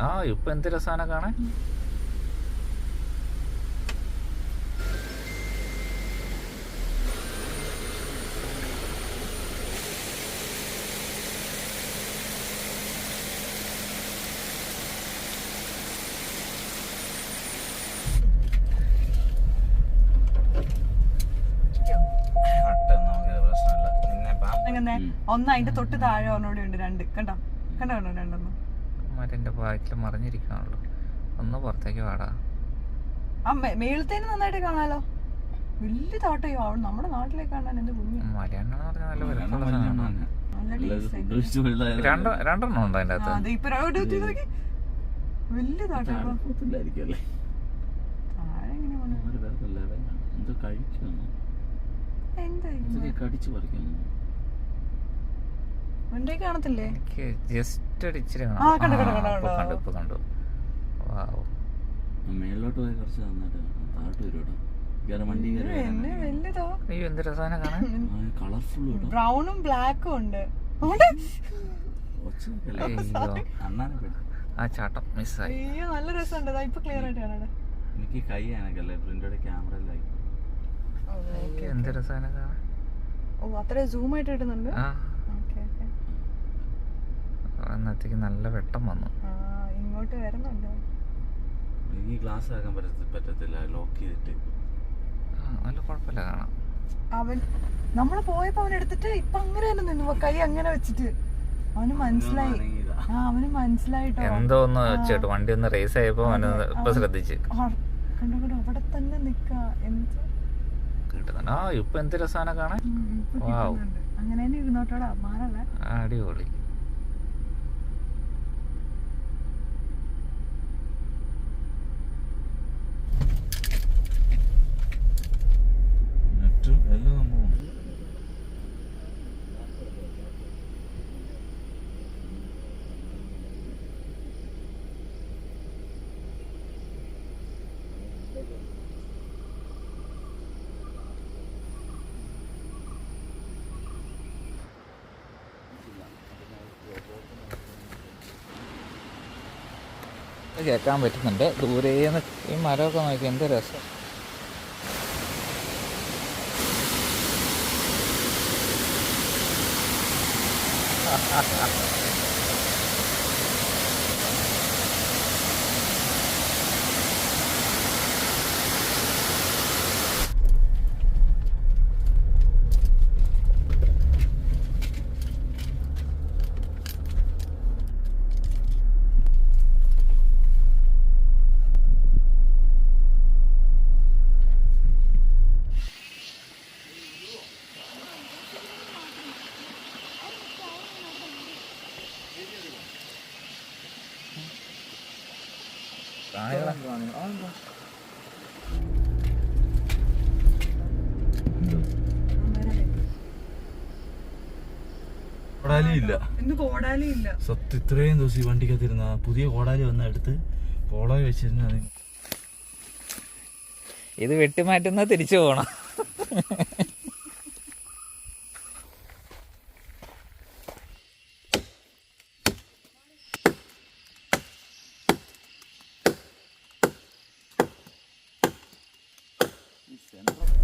ആ ഇപ്പൊ എന്ത് രസാന കാണാൻ? ഒന്ന് അതിന്റെ തൊട്ട് താഴെ ഒന്നോടെ ഉണ്ട് രണ്ട്. കണ്ടോ? കണ്ടോ കണ്ടോ രണ്ടെണ്ണം? മറ്റേ ബാക്കിൽ മറിഞ്ഞിരിക്കാണല്ലോ ഒന്ന് പുറത്തേക്ക് വാടാ. മേളത്തേന് നന്നായിട്ട് കാണാലോ? വലിയ തോട്ടയോ? അവൾ നമ്മുടെ നാട്ടിലേക്ക് കാണാൻ എന്റെ കുഞ്ഞു മലയാണെന്ന് പറഞ്ഞാൽ നല്ല രണ്ടെണ്ണം ഉണ്ടോ അതിന്റെ അകത്ത്. വലിയ തോട്ടം ായിരിക്കും താഴെ എങ്ങനെ പോണെ? എന്തോ കടിച്ചു പറിക്കുന്നു? വണ്ടി കാണത്തില്ലേ? ജസ്റ്റ് ഒരു ഇച്ചിരി ആ, കണ്ടു, കണ്ടു, കണ്ടു, കണ്ടു. കണ്ടു കണ്ടു. വാവ് മേളിലോട്ട് പോയി കുറച്ച് തന്നിട്ട് താഴോട്ട് വരും ബ്രൗണും ബ്ലാക്കും ഉണ്ട്. ആ ചാട്ടം മിസ്സായി. അയ്യോ നല്ല രസമുണ്ട്. ഇപ്പൊ ക്ലിയർ ആയിട്ട് കാണാം. എനിക്ക് കൈ ആനക്കല്ലേ പ്രിന്റോടെ ക്യാമറയിലായി എന്ത് രസാന കാണാൻ. ഓ അത്ര സൂം ആയിട്ട് ഇടുന്നുണ്ട് അന്നത്തേക്ക് നല്ല വെട്ടം വന്നു. ആ ഇങ്ങോട്ട് വരുന്നുണ്ടോ? എനിക്ക് ഗ്ലാസ് ആക്കാൻ പറ്റത്തി പറ്റത്തില്ല ലോക്ക് ചെയ്തിട്ട്. ആ നല്ല കുഴപ്പമില്ല കാണാം. അവൻ നമ്മൾ പോയപ്പോ അവൻ എടുത്തിട്ട് ഇപ്പൊ അങ്ങനെ തന്നെ നിന്നു. കൈ അങ്ങനെ വെച്ചിട്ട്. അവന് മനസ്സിലായി. ആ അവന് മനസ്സിലായിട്ടോ? എന്തോ ഒന്ന് വെച്ചിട്ട്. വണ്ടി ഒന്ന് റേസ് ആയപ്പോ അവന് ഇപ്പൊ ശ്രദ്ധിച്ച്. ആ, കണ്ടോ കണ്ടോ അവിടെ തന്നെ നിക്ക. എന്ത്? കിട്ടുന്നുണ്ട്. ആ ഇപ്പൊ എന്ത് രസാന കാണാൻ. അങ്ങനെ ഇരുന്നോട്ടോടാ മാറല്ല? അടിപൊളി. കേൾക്കാൻ പറ്റുന്നുണ്ട്. ദൂരേന്ന് ഈ മരമൊക്കെ നോക്കി എന്ത് രസം. ha ha ഇന്ന് കോടാലി ഇല്ല. സത്യം ഇത്രയും ദിവസം ഈ വണ്ടിക്കകത്തിരുന്ന പുതിയ കോടാലി വന്ന എടുത്ത് കോടാലി വെച്ചിരുന്ന ഇത് വെട്ടിമാറ്റുന്ന തിരിച്ചു പോകണം Sen.